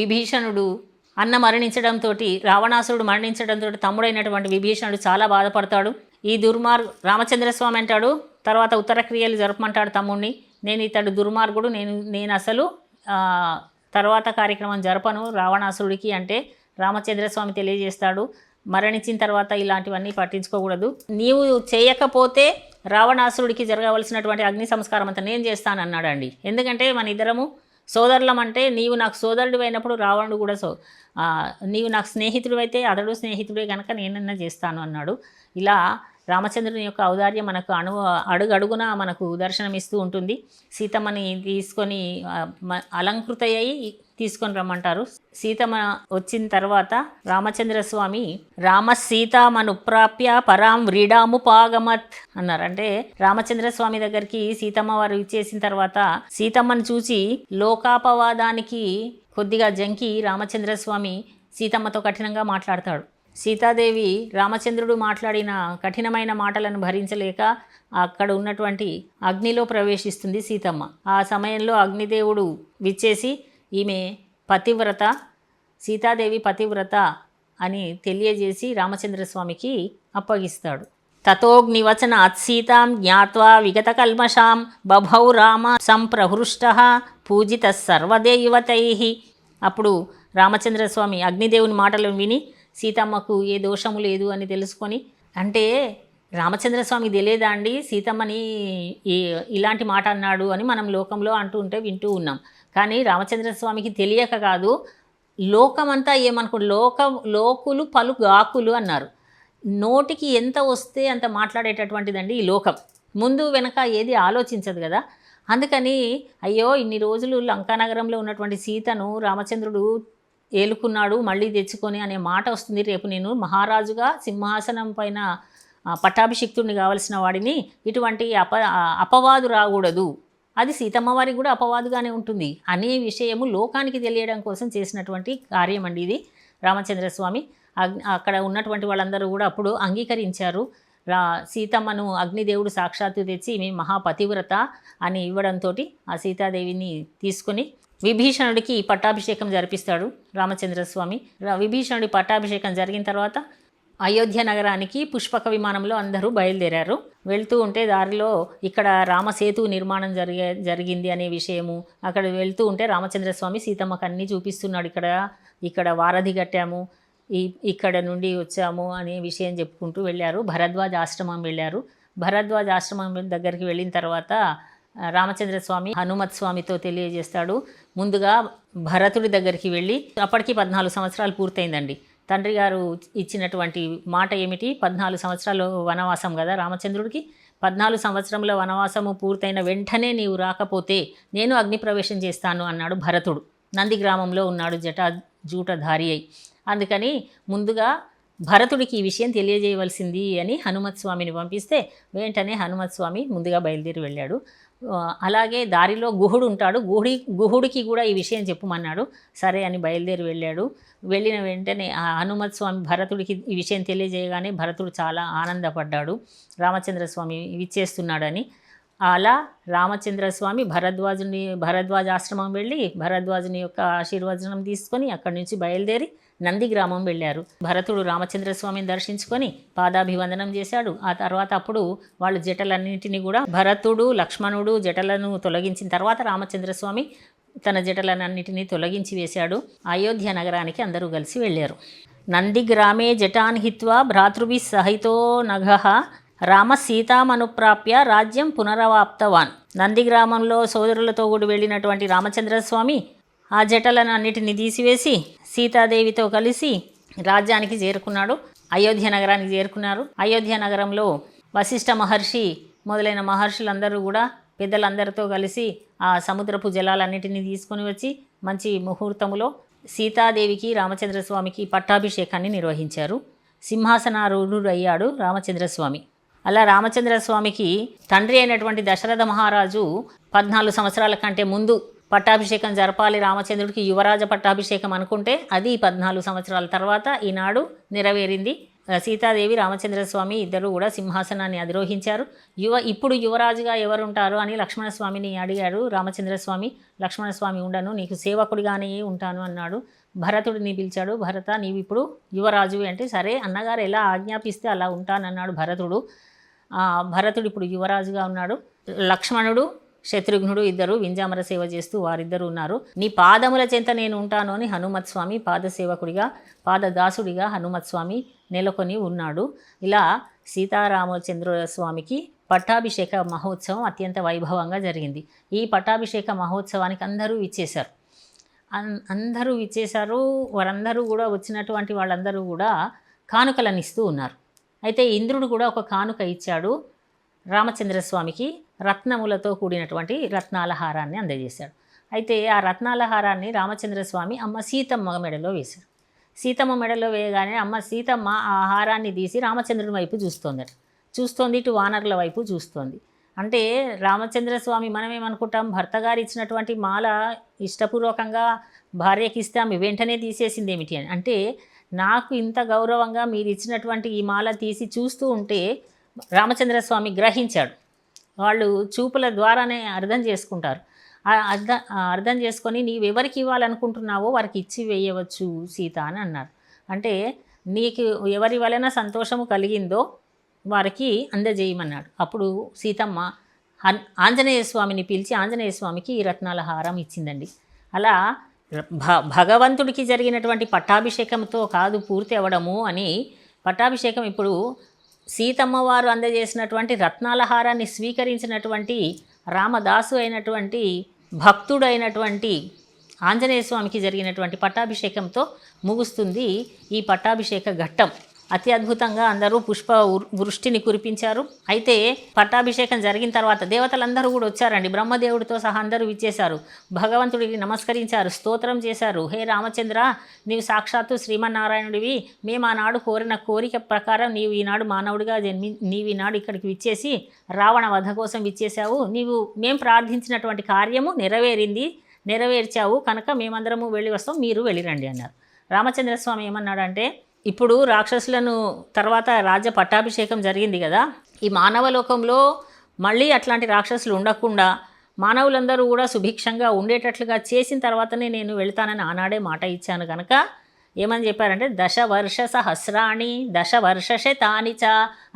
విభీషణుడు అన్న మరణించడంతో రావణాసురుడు మరణించడంతో తమ్ముడైనటువంటి విభీషణుడు చాలా బాధపడతాడు. ఈ దుర్మార్గు రామచంద్రస్వామి అంటాడు తర్వాత ఉత్తర క్రియలు జరపమంటాడు తమ్ముడిని నేను ఇతడు దుర్మార్గుడు నేను నేను అసలు తర్వాత కార్యక్రమం జరపను రావణాసురుడికి అంటే రామచంద్రస్వామి తెలియజేస్తాడు. మరణించిన తర్వాత ఇలాంటివన్నీ పట్టించుకోకూడదు. నీవు చేయకపోతే రావణాసురుడికి జరగవలసినటువంటి అగ్ని సంస్కారం అంతా నేను చేస్తాను అన్నాడండి ఎందుకంటే మన ఇద్దరము సోదరులం అంటే నీవు నాకు సోదరుడు అయినప్పుడు రావణుడు కూడా సో నీవు నాకు స్నేహితుడు అయితే అతడు స్నేహితుడే కనుక నేనన్నా చేస్తాను అన్నాడు. ఇలా రామచంద్రుని యొక్క ఔదార్యం మనకు అణు అడుగడుగున మనకు దర్శనమిస్తూ ఉంటుంది. సీతమ్మని తీసుకొని ఆ, అలంకృత అయి తీసుకొని రమ్మంటారు. సీతమ్మ వచ్చిన తర్వాత రామచంద్ర స్వామి రామ సీతామను ప్రాప్య పరాం వ్రీడాముపాగమత్ అన్నారు. అంటే రామచంద్ర స్వామి దగ్గరికి సీతమ్మ వారు ఇచ్చేసిన తర్వాత సీతమ్మను చూసి లోకాపవాదానికి కొద్దిగా జంకి రామచంద్రస్వామి సీతమ్మతో కఠినంగా మాట్లాడతాడు. సీతాదేవి రామచంద్రుడు మాట్లాడిన కఠినమైన మాటలను భరించలేక అక్కడ ఉన్నటువంటి అగ్నిలో ప్రవేశిస్తుంది సీతమ్మ. ఆ సమయంలో అగ్నిదేవుడు విచ్చేసి ఈమె పతివ్రత సీతాదేవి పతివ్రత అని తెలియజేసి రామచంద్రస్వామికి అప్పగిస్తాడు. తతోగ్నివచన అత్సీతాం జ్ఞావా విగతకల్మషాం బభౌ రామ సంప్రహృష్ట పూజిత సర్వదేవతై. అప్పుడు రామచంద్రస్వామి అగ్నిదేవుని మాటలను విని సీతమ్మకు ఏ దోషము లేదు అని తెలుసుకొని అంటే రామచంద్రస్వామికి తెలియదా అండి? సీతమ్మని ఇలాంటి మాట అన్నాడు అని మనం లోకంలో అంటూ ఉంటే వింటూ ఉన్నాం. కానీ రామచంద్రస్వామికి తెలియక కాదు లోకమంతా ఏమనుకో లోక లోకులు పలు గాకులు అన్నారు. నోటికి ఎంత వస్తే అంత మాట్లాడేటటువంటిదండి ఈ లోకం. ముందు వెనక ఏది ఆలోచించదు కదా. అందుకని అయ్యో ఇన్ని రోజులు లంకానగరంలో ఉన్నటువంటి సీతను రామచంద్రుడు ఏలుకున్నాడు మళ్ళీ తెచ్చుకొని అనే మాట వస్తుంది. రేపు నేను మహారాజుగా సింహాసనం పైన పట్టాభిషిక్తుడిని కావలసిన వాడిని. ఇటువంటి అప అపవాదు రాకూడదు. అది సీతమ్మ వారికి కూడా అపవాదుగానే ఉంటుంది. అనే విషయము లోకానికి తెలియడం కోసం చేసినటువంటి కార్యం అండి ఇది. రామచంద్రస్వామి అక్కడ ఉన్నటువంటి వాళ్ళందరూ కూడా అప్పుడు అంగీకరించారు. రా సీతమ్మను అగ్నిదేవుడు సాక్షాత్తు తెచ్చి మీ మహాపతివ్రత అని ఇవ్వడంతో ఆ సీతాదేవిని తీసుకొని విభీషణుడికి పట్టాభిషేకం జరిపిస్తాడు రామచంద్రస్వామి. విభీషణుడి పట్టాభిషేకం జరిగిన తర్వాత అయోధ్య నగరానికి పుష్పక విమానంలో అందరూ బయలుదేరారు. వెళ్తూ ఉంటే దారిలో ఇక్కడ రామసేతు నిర్మాణం జరిగే జరిగింది అనే విషయము. అక్కడ వెళ్తూ ఉంటే రామచంద్రస్వామి సీతమ్మకు అన్నీ చూపిస్తున్నాడు. ఇక్కడ ఇక్కడ వారధి కట్టాము ఈ ఇక్కడ నుండి వచ్చాము అనే విషయం చెప్పుకుంటూ వెళ్ళారు. భరద్వాజ్ ఆశ్రమం వెళ్ళారు. భరద్వాజ్ ఆశ్రమం దగ్గరికి వెళ్ళిన తర్వాత రామచంద్రస్వామి రామచంద్ర స్వామి హనుమత్ స్వామితో తెలియజేస్తాడు. ముందుగా భరతుడి దగ్గరికి వెళ్ళి అప్పటికి పద్నాలుగు సంవత్సరాలు పూర్తయిందండి. తండ్రి గారు ఇచ్చినటువంటి మాట ఏమిటి? పద్నాలుగు సంవత్సరాలు వనవాసం కదా రామచంద్రుడికి? పద్నాలుగు సంవత్సరంలో వనవాసము పూర్తయిన వెంటనే నీవు రాకపోతే నేను అగ్నిప్రవేశం చేస్తాను అన్నాడు భరతుడు. నంది గ్రామంలో ఉన్నాడు జటా జూటధారి అయి. అందుకని ముందుగా భరతుడికి ఈ విషయం తెలియజేయవలసింది అని హనుమత్ స్వామిని పంపిస్తే వెంటనే హనుమత్ స్వామి ముందుగా బయలుదేరి వెళ్ళాడు. అలాగే దారిలో గుహుడు ఉంటాడు. గుహుడి గుహుడికి కూడా ఈ విషయం చెప్పమన్నాడు. సరే అని బయలుదేరి వెళ్ళాడు. వెళ్ళిన వెంటనే ఆ హనుమత్ స్వామి భరతుడికి ఈ విషయం తెలియజేయగానే భరతుడు చాలా ఆనందపడ్డాడు. రామచంద్ర స్వామి విచ్చేస్తున్నాడని. అలా రామచంద్ర స్వామి భరద్వాజుని భరద్వాజ ఆశ్రమం వెళ్ళి భరద్వాజుని యొక్క ఆశీర్వచనం తీసుకొని అక్కడి నుంచి బయలుదేరి నందిగ్రామం వెళ్ళారు. భరతుడు రామచంద్ర స్వామిని దర్శించుకొని పాదాభివందనం చేశాడు. ఆ తర్వాత అప్పుడు వాళ్ళు జటలన్నింటినీ కూడా భరతుడు లక్ష్మణుడు జటలను తొలగించిన తర్వాత రామచంద్ర స్వామి తన జటలన్నింటినీ తొలగించి వేశాడు. అయోధ్య నగరానికి అందరూ కలిసి వెళ్ళారు. నందిగ్రామే జటాన్ హిత్వా భ్రాతృభి సహితో నగ. రామ సీతామనుప్రాప్య రాజ్యం పునరవాప్తవాన్. నందిగ్రామంలో సోదరులతో కూడి వెళ్ళినటువంటి రామచంద్రస్వామి ఆ జటలను అన్నిటిని తీసివేసి సీతాదేవితో కలిసి రాజ్యానికి చేరుకున్నాడు. అయోధ్య నగరానికి చేరుకున్నారు. అయోధ్య నగరంలో వశిష్ఠ మహర్షి మొదలైన మహర్షులందరూ కూడా పెద్దలందరితో కలిసి ఆ సముద్రపు జలాలన్నిటినీ తీసుకొని వచ్చి మంచి ముహూర్తములో సీతాదేవికి రామచంద్రస్వామికి పట్టాభిషేకాన్ని నిర్వహించారు. సింహాసనారూఢుడు అయ్యాడు రామచంద్రస్వామి. అలా రామచంద్రస్వామికి తండ్రి అయినటువంటి దశరథ మహారాజు పద్నాలుగు సంవత్సరాల కంటే ముందు పట్టాభిషేకం జరపాలి. రామచంద్రుడికి యువరాజ పట్టాభిషేకం అనుకుంటే అది పద్నాలుగు సంవత్సరాల తర్వాత ఈనాడు నెరవేరింది. సీతాదేవి రామచంద్రస్వామి ఇద్దరు కూడా సింహాసనాన్ని అధిరోహించారు. యువ ఇప్పుడు యువరాజుగా ఎవరుంటారు అని లక్ష్మణస్వామిని అడిగాడు రామచంద్రస్వామి లక్ష్మణస్వామి ఉండను నీకు సేవకుడిగానే ఉంటాను అన్నాడు. భరతుడిని పిలిచాడు భరత నీవు ఇప్పుడు యువరాజు అంటే సరే అన్నగారు ఎలా ఆజ్ఞాపిస్తే అలా ఉంటానన్నాడు భరతుడు. భరతుడు ఇప్పుడు యువరాజుగా ఉన్నాడు. లక్ష్మణుడు శత్రుఘ్నుడు ఇద్దరు వింజామర సేవ చేస్తూ వారిద్దరు ఉన్నారు. నీ పాదముల చెంత నేను ఉంటాను అని హనుమత్ స్వామి పాదసేవకుడిగా పాదదాసుడిగా హనుమత్ స్వామి నెలకొని ఉన్నాడు. ఇలా సీతారామచంద్ర స్వామికి పట్టాభిషేక మహోత్సవం అత్యంత వైభవంగా జరిగింది. ఈ పట్టాభిషేక మహోత్సవానికి అందరూ ఇచ్చేశారు అన్- అందరూ ఇచ్చేశారు వారందరూ కూడా వచ్చినటువంటి వాళ్ళందరూ కూడా కానుకలను ఇస్తూ ఉన్నారు. అయితే ఇంద్రుడు కూడా ఒక కానుక ఇచ్చాడు. రామచంద్రస్వామికి రత్నములతో కూడినటువంటి రత్నాల హారాన్ని అందజేశాడు. అయితే ఆ రత్నాల హారాన్ని రామచంద్రస్వామి అమ్మ సీతమ్మ మెడలో వేశాడు సీతమ్మ మెడలో వేయగానే అమ్మ సీతమ్మ ఆ హారాన్ని తీసి రామచంద్రుని వైపు చూస్తోందట చూస్తోంది ఇటు వానరుల వైపు చూస్తోంది. అంటే రామచంద్రస్వామి మనం ఏమనుకుంటాం భర్త గారు ఇచ్చినటువంటి మాల ఇష్టపూర్వకంగా భార్యకి ఇస్తే ఆమె వెంటనే తీసేసింది ఏమిటి అని. అంటే నాకు ఇంత గౌరవంగా మీరు ఇచ్చినటువంటి ఈ మాల తీసి చూస్తూ ఉంటే రామచంద్రస్వామి గ్రహించాడు. వాళ్ళు చూపుల ద్వారానే అర్థం చేసుకుంటారు. అర్థం అర్థం చేసుకొని నీవెవరికి ఇవ్వాలనుకుంటున్నావో వారికి ఇచ్చి వేయవచ్చు సీత అని అన్నారు. అంటే నీకు ఎవరి వలన సంతోషము కలిగిందో వారికి అందజేయమన్నాడు. అప్పుడు సీతమ్మ ఆంజనేయ స్వామిని పిలిచి ఆంజనేయ స్వామికి ఈ రత్నాల హారం ఇచ్చిందండి. అలా భ భగవంతుడికి జరిగినటువంటి పట్టాభిషేకంతో కాదు పూర్తి అవ్వడము అని పట్టాభిషేకం ఇప్పుడు సీతమ్మవారు అందజేసినటువంటి రత్నాల హారాన్ని స్వీకరించినటువంటి రామదాసు అయినటువంటి భక్తుడైనటువంటి ఆంజనేయ స్వామికి జరిగినటువంటి పట్టాభిషేకంతో ముగుస్తుంది ఈ పట్టాభిషేక ఘట్టం. అతి అద్భుతంగా అందరూ పుష్ప వృష్టిని కురిపించారు. అయితే పట్టాభిషేకం జరిగిన తర్వాత దేవతలందరూ కూడా వచ్చారండి. బ్రహ్మదేవుడితో సహా అందరూ ఇచ్చేశారు భగవంతుడికి నమస్కరించారు స్తోత్రం చేశారు. హే రామచంద్ర నీవు సాక్షాత్తు శ్రీమన్నారాయణుడివి. మేము ఆనాడు కోరిన కోరిక ప్రకారం నీవు ఈనాడు మానవుడిగా జన్మి నీవు ఈనాడు ఇక్కడికి విచ్చేసి రావణ వధ కోసం విచ్చేశావు. నీవు మేము ప్రార్థించినటువంటి కార్యము నెరవేరింది నెరవేర్చావు. కనుక మేమందరము వెళ్ళి వస్తాం మీరు వెళ్ళిరండి అన్నారు. రామచంద్రస్వామి ఏమన్నాడంటే ఇప్పుడు రాక్షసులను తర్వాత రాజ పట్టాభిషేకం జరిగింది కదా. ఈ మానవ లోకంలో మళ్ళీ అట్లాంటి రాక్షసులు ఉండకుండా మానవులందరూ కూడా సుభిక్షంగా ఉండేటట్లుగా చేసిన తర్వాతనే నేను వెళ్తానని ఆనాడే మాట ఇచ్చాను కనుక ఏమని చెప్పారంటే దశ వర్ష సహస్రాణి దశ వర్ష శతాని చ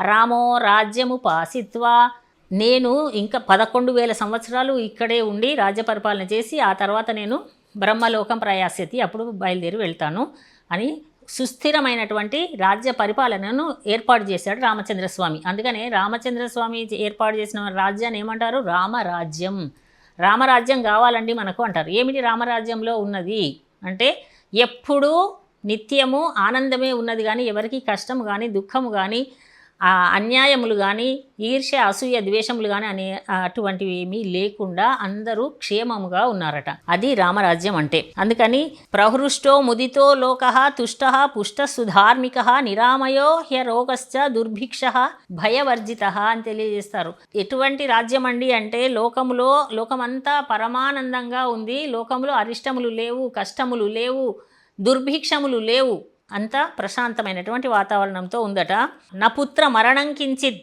రామో రాజ్యము పాసిత్వా. నేను ఇంకా పదకొండు వేల సంవత్సరాలు ఇక్కడే ఉండి రాజ్య పరిపాలన చేసి ఆ తర్వాత నేను బ్రహ్మలోకం ప్రయాసతి అప్పుడు బయలుదేరి వెళ్తాను అని సుస్థిరమైనటువంటి రాజ్య పరిపాలనను ఏర్పాటు చేశాడు రామచంద్రస్వామి. అందుకనే రామచంద్రస్వామి ఏర్పాటు చేసిన రాజ్యాన్ని ఏమంటారు? రామరాజ్యం. రామరాజ్యం కావాలండి మనకు అంటారు. ఏమిటి రామరాజ్యంలో ఉన్నది? అంటే ఎప్పుడూ నిత్యము ఆనందమే ఉన్నది కానీ ఎవరికి కష్టం కానీ దుఃఖము కానీ అన్యాయములు కానీ ఈర్ష్య అసూయ ద్వేషములు కానీ అనే అటువంటివి ఏమీ లేకుండా అందరూ క్షేమముగా ఉన్నారట. అది రామరాజ్యం అంటే. అందుకని ప్రహృష్టో ముదితో లోక తుష్ట పుష్ట సుధార్మిక నిరామయో హ్యరోగశ్చ దుర్భిక్ష భయవర్జిత అని తెలియజేస్తారు. ఎటువంటి రాజ్యం అండి అంటే లోకములో లోకమంతా పరమానందంగా ఉంది. లోకంలో అరిష్టములు లేవు కష్టములు లేవు దుర్భిక్షములు లేవు. అంతా ప్రశాంతమైనటువంటి వాతావరణంతో ఉందట. నా పుత్ర మరణం కించిత్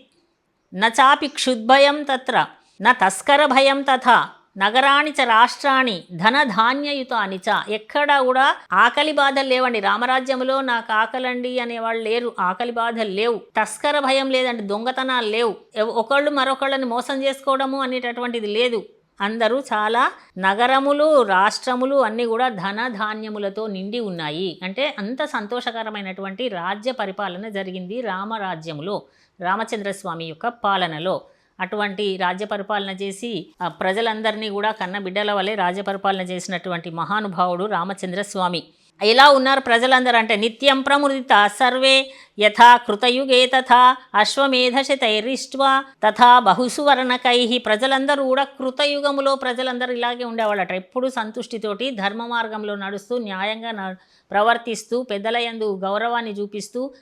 నచాపి క్షుద్భయం తత్ర. న తస్కర భయం తథా. నగరాణి చ రాష్ట్రాన్ని ధనధాన్యయుతాని చ. ఎక్కడా కూడా ఆకలి బాధలు లేవండి. రామరాజ్యంలో నాకు ఆకలండి అనేవాళ్ళు లేరు. ఆకలి బాధలు లేవు. తస్కర భయం లేదండి. దొంగతనాలు లేవు. ఒకళ్ళు మరొకళ్ళని మోసం చేసుకోవడము అనేటటువంటిది లేదు. అందరూ చాలా నగరములు రాష్ట్రములు అన్నీ కూడా ధన ధాన్యములతో నిండి ఉన్నాయి. అంటే అంత సంతోషకరమైనటువంటి రాజ్య పరిపాలన జరిగింది రామరాజ్యములో రామచంద్రస్వామి యొక్క పాలనలో. అటువంటి రాజ్య పరిపాలన చేసి ఆ ప్రజలందరినీ కూడా కన్న బిడ్డల వలె రాజ్య పరిపాలన చేసినటువంటి మహానుభావుడు రామచంద్రస్వామి. ఎలా ఉన్నారు ప్రజలందరూ అంటే నిత్యం ప్రమృదిత సర్వే యథా కృతయుగే తథా అశ్వమేధశతైరిష్ట్వా తథా బహుసువర్ణకై. ప్రజలందరూ కూడా కృతయుగములో ప్రజలందరూ ఇలాగే ఉండేవాళ్ళట. ఎప్పుడు సంతుష్టితోటి ధర్మ మార్గంలో నడుస్తూ న్యాయంగా న- ప్రవర్తిస్తూ పెద్దల యందు గౌరవాన్ని చూపిస్తూ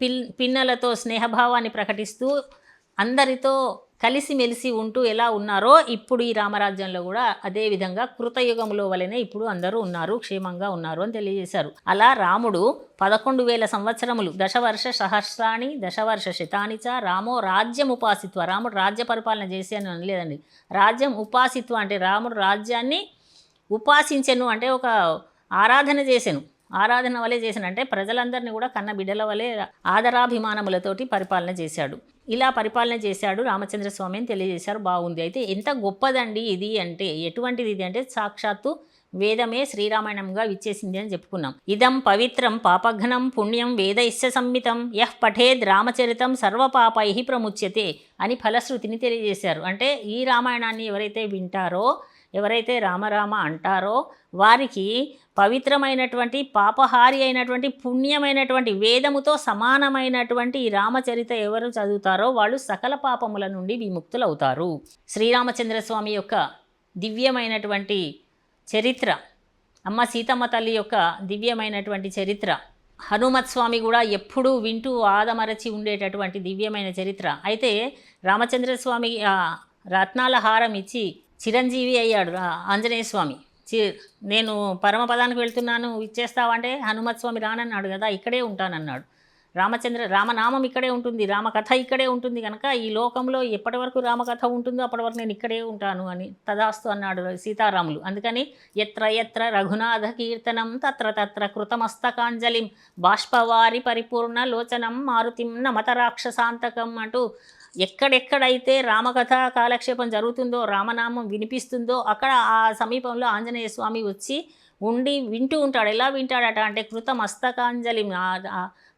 పిల్ పిన్నలతో స్నేహభావాన్ని ప్రకటిస్తూ అందరితో కలిసిమెలిసి ఉంటూ ఎలా ఉన్నారో ఇప్పుడు ఈ రామరాజ్యంలో కూడా అదే విధంగా కృతయుగంలో వలనే ఇప్పుడు అందరూ ఉన్నారు క్షేమంగా ఉన్నారు అని తెలియజేశారు. అలా రాముడు పదకొండు వేల సంవత్సరములు దశవర్ష సహస్రాణి దశవర్ష శతానిచ రామో రాజ్యం ఉపాసిత్వ. రాముడు రాజ్య పరిపాలన చేసి అని అనలేదండి. రాజ్యం ఉపాసిత్వ అంటే రాముడు రాజ్యాన్ని ఉపాసించెను అంటే ఒక ఆరాధన చేసెను. ఆరాధన వలె చేసినంటే ప్రజలందరినీ కూడా కన్న బిడ్డల వలె ఆదరాభిమానములతోటి పరిపాలన చేశాడు. ఇలా పరిపాలన చేశాడు రామచంద్ర స్వామి అని తెలియజేశారు. బాగుంది. అయితే ఎంత గొప్పదండి ఇది అంటే ఎటువంటిది ఇది అంటే సాక్షాత్తు వేదమే శ్రీరామాయణంగా విచ్చేసింది అని చెప్పుకున్నాం. ఇదం పవిత్రం పాపఘ్నం పుణ్యం వేదైశ్య సంహితం యహ్ పఠేద్ రామచరితం సర్వపాపై ప్రముచ్యతే అని ఫలశ్రుతిని తెలియజేశారు. అంటే ఈ రామాయణాన్ని ఎవరైతే వింటారో ఎవరైతే రామరామ అంటారో వారికి పవిత్రమైనటువంటి పాపహారి అయినటువంటి పుణ్యమైనటువంటి వేదముతో సమానమైనటువంటి ఈ రామచరిత ఎవరు చదువుతారో వాళ్ళు సకల పాపముల నుండి విముక్తులవుతారు. శ్రీరామచంద్రస్వామి యొక్క దివ్యమైనటువంటి చరిత్ర అమ్మ సీతమ్మ తల్లి యొక్క దివ్యమైనటువంటి చరిత్ర హనుమత్ స్వామి కూడా ఎప్పుడూ వింటూ ఆదమరచి ఉండేటటువంటి దివ్యమైన చరిత్ర. అయితే రామచంద్ర స్వామి రత్నాల హారం ఇచ్చి చిరంజీవి అయ్యాడు ఆంజనేయ స్వామి. నేను పరమపదానికి వెళ్తున్నాను ఇచ్చేస్తావంటే? హనుమత్ స్వామి రానన్నాడు కదా ఇక్కడే ఉంటానన్నాడు. రామచంద్ర రామనామం ఇక్కడే ఉంటుంది రామకథ ఇక్కడే ఉంటుంది కనుక ఈ లోకంలో ఎప్పటి వరకు రామకథ ఉంటుందో అప్పటి వరకు నేను ఇక్కడే ఉంటాను అని తదాస్తు అన్నాడు సీతారాములు. అందుకని ఎత్ర ఎత్ర రఘునాథ కీర్తనం తత్ర తత్ర కృతమస్తకాంజలిం బాష్పవారి పరిపూర్ణ లోచనం మారుతిం నమత రాక్షసాంతకం అంటూ ఎక్కడెక్కడైతే రామకథ కాలక్షేపం జరుగుతుందో రామనామం వినిపిస్తుందో అక్కడ ఆ సమీపంలో ఆంజనేయ స్వామి వచ్చి ఉండి వింటూ ఉంటాడు. ఎలా వింటాడట అంటే కృత మస్తకాంజలి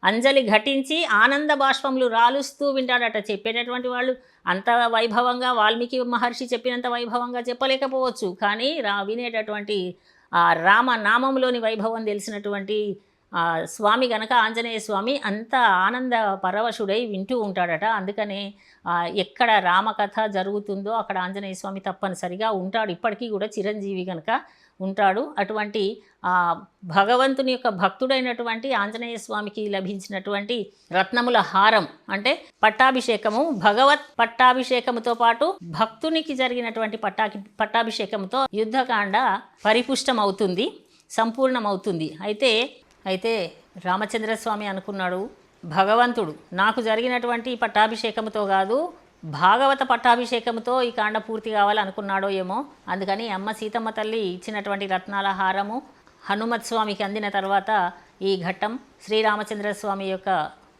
అంజలి ఘటించి ఆనంద బాష్పములు రాలుస్తూ వింటాడట. చెప్పేటటువంటి వాళ్ళు అంత వైభవంగా వాల్మీకి మహర్షి చెప్పినంత వైభవంగా చెప్పలేకపోవచ్చు. కానీ రా వినేటటువంటి ఆ రామ నామంలోని వైభవం తెలిసినటువంటి స్వామి గనక ఆంజనేయ స్వామి అంత ఆనంద పరవశుడై వింటూ ఉంటాడట. అందుకనే ఎక్కడ రామకథ జరుగుతుందో అక్కడ ఆంజనేయ స్వామి తప్పనిసరిగా ఉంటాడు. ఇప్పటికీ కూడా చిరంజీవి గనక ఉంటాడు. అటువంటి భగవంతుని యొక్క భక్తుడైనటువంటి ఆంజనేయ స్వామికి లభించినటువంటి రత్నముల హారం అంటే పట్టాభిషేకము భగవత్ పట్టాభిషేకముతో పాటు భక్తునికి జరిగినటువంటి పట్టాకి పట్టాభిషేకంతో యుద్ధకాండ పరిపుష్టమవుతుంది సంపూర్ణమవుతుంది. అయితే అయితే రామచంద్రస్వామి అనుకున్నాడు భగవంతుడు నాకు జరిగినటువంటి పట్టాభిషేకముతో పట్టాభిషేకంతో కాదు భాగవత పట్టాభిషేకంతో ఈ కాండ పూర్తి కావాలనుకున్నాడో ఏమో. అందుకని అమ్మ సీతమ్మ తల్లి ఇచ్చినటువంటి రత్నాల హారము హనుమత్ స్వామికి అందిన తర్వాత ఈ ఘట్టం శ్రీరామచంద్ర స్వామి యొక్క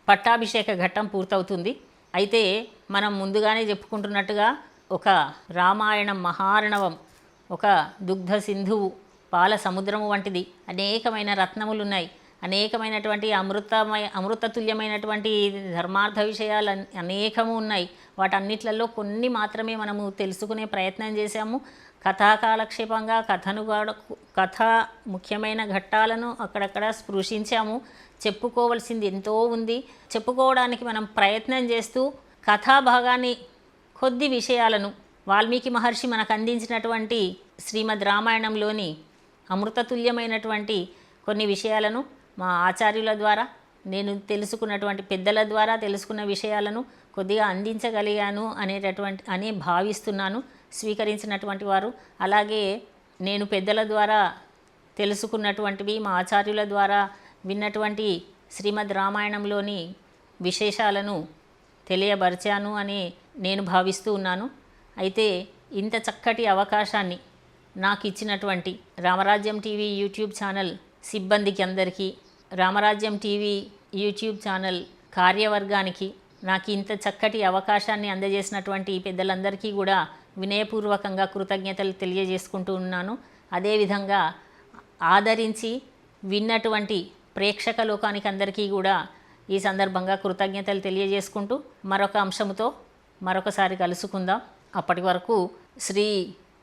పట్టాభిషేక ఘట్టం పూర్తవుతుంది. అయితే మనం ముందుగానే చెప్పుకుంటున్నట్టుగా ఒక రామాయణం మహారణవం ఒక దుగ్ధ సింధువు పాల సముద్రము వంటిది. అనేకమైన రత్నములు ఉన్నాయి అనేకమైనటువంటి అమృతమయ అమృతతుల్యమైనటువంటి ధర్మార్థ విషయాలు అనేకము ఉన్నాయి. వాటన్నిట్లలో కొన్ని మాత్రమే మనము తెలుసుకునే ప్రయత్నం చేశాము. కథాకాలక్షేపంగా కథను కూడా కథ ముఖ్యమైన ఘట్టాలను అక్కడక్కడ స్పృశించాము. చెప్పుకోవలసింది ఎంతో ఉంది. చెప్పుకోవడానికి మనం ప్రయత్నం చేస్తూ కథా భాగాన్ని కొద్ది విషయాలను వాల్మీకి మహర్షి మనకు అందించినటువంటి శ్రీమద్ రామాయణంలోని అమృతతుల్యమైనటువంటి కొన్ని విషయాలను మా ఆచార్యుల ద్వారా నేను తెలుసుకున్నటువంటి పెద్దల ద్వారా తెలుసుకున్న విషయాలను కొద్దిగా అందించగలిగాను అనేటటువంటి అని భావిస్తున్నాను స్వీకరించినటువంటి వారు. అలాగే నేను పెద్దల ద్వారా తెలుసుకున్నటువంటివి మా ఆచార్యుల ద్వారా విన్నటువంటి శ్రీమద్ రామాయణంలోని విశేషాలను తెలియబరిచాను అని నేను భావిస్తూ ఉన్నాను. అయితే ఇంత చక్కటి అవకాశాన్ని నాకు ఇచ్చినటువంటి రామరాజ్యం టీవీ యూట్యూబ్ ఛానల్ సిబ్బందికి అందరికీ రామరాజ్యం టీవీ యూట్యూబ్ ఛానల్ కార్యవర్గానికి నాకు ఇంత చక్కటి అవకాశాన్ని అందజేసినటువంటి పెద్దలందరికీ కూడా వినయపూర్వకంగా కృతజ్ఞతలు తెలియజేసుకుంటూ ఉన్నాను. అదేవిధంగా ఆదరించి విన్నటువంటి ప్రేక్షక లోకానికి అందరికీ కూడా ఈ సందర్భంగా కృతజ్ఞతలు తెలియజేసుకుంటూ మరొక అంశముతో మరొకసారి కలుసుకుందాం. అప్పటి వరకు శ్రీ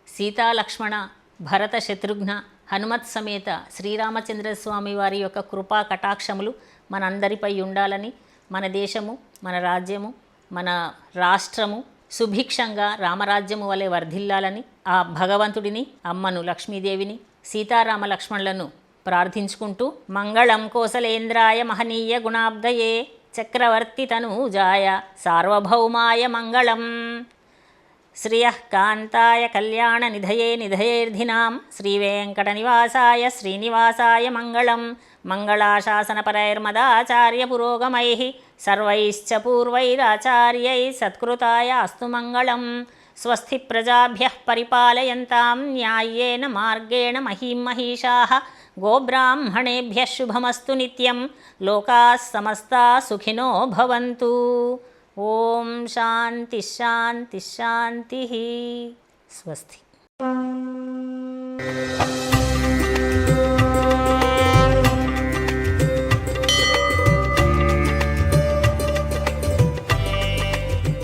సీతాలక్ష్మణ భరత శత్రుఘ్న హనుమత్ సమేత శ్రీరామచంద్ర స్వామి వారి యొక్క కృపా కటాక్షములు మనందరిపై ఉండాలని మన దేశము మన రాజ్యము మన రాష్ట్రము సుభిక్షంగా రామరాజ్యము వలె వర్ధిల్లాలని ఆ భగవంతుడిని అమ్మను లక్ష్మీదేవిని సీతారామ లక్ష్మణులను ప్రార్థించుకుంటూ మంగళం కోసలేంద్రాయ మహనీయ గుణాబ్దయే చక్రవర్తి తనూజాయ సార్వభౌమాయ మంగళం. శ్రియకాంతాయ కళ్యాణనిధయే నిధయైర్ధినాం. శ్రీవేంకటనివాసాయ శ్రీనివాసాయ మంగళం. మంగళాశాసనపరైర్మదాచార్యపురోగమై సర్వైశ్చ పూర్వైరాచార్యై సత్కృతాయ అస్తు మంగళం. స్వస్తి ప్రజాభ్య పరిపాలయంతాం. న్యాయేన మార్గేణ మహిమహీషా. గోబ్రాహ్మణేభ్య శుభమస్తు నిత్యం. లోకా సమస్తా సుఖినో భవంతు. भवन्तु ॐ शान्तिः शान्तिः शान्तिः स्वस्ति